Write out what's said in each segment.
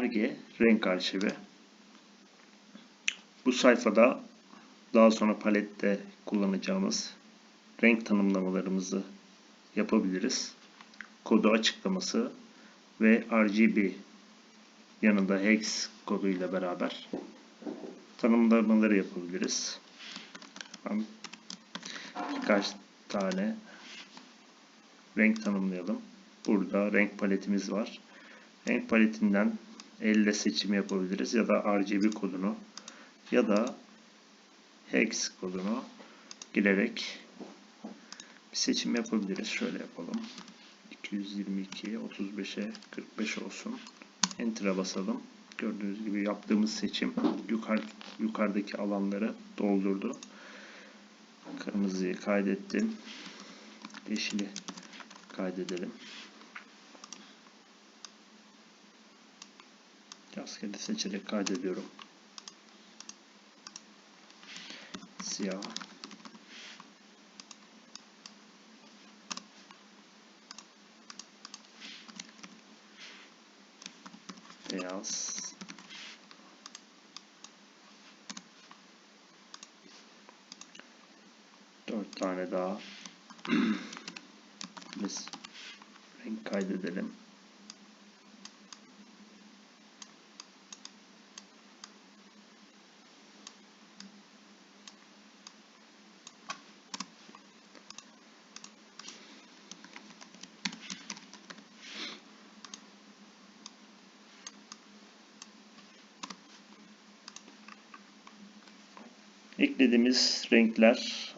Arge renk arşivi. Bu sayfada daha sonra palette kullanacağımız renk tanımlamalarımızı yapabiliriz. Kodu açıklaması ve RGB yanında hex koduyla beraber tanımlamaları yapabiliriz. Birkaç tane renk tanımlayalım. Burada renk paletimiz var. Renk paletinden elle seçim yapabiliriz ya da RGB kodunu ya da hex kodunu girerek bir seçim yapabiliriz. Şöyle yapalım. 222 35'e 45 olsun. Enter'a basalım. Gördüğünüz gibi yaptığımız seçim yukarı, yukarıdaki alanları doldurdu. Kırmızıyı kaydettim. Yeşili kaydedelim. Rastgele seçerek kaydediyorum. Siyah. Beyaz. Dört tane daha. Biz renk kaydedelim. Eklediğimiz renkler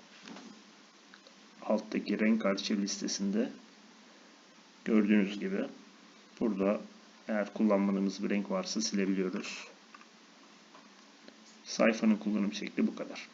alttaki renk arşiv listesinde gördüğünüz gibi burada eğer kullanmadığımız bir renk varsa silebiliyoruz. Sayfanın kullanım şekli bu kadar.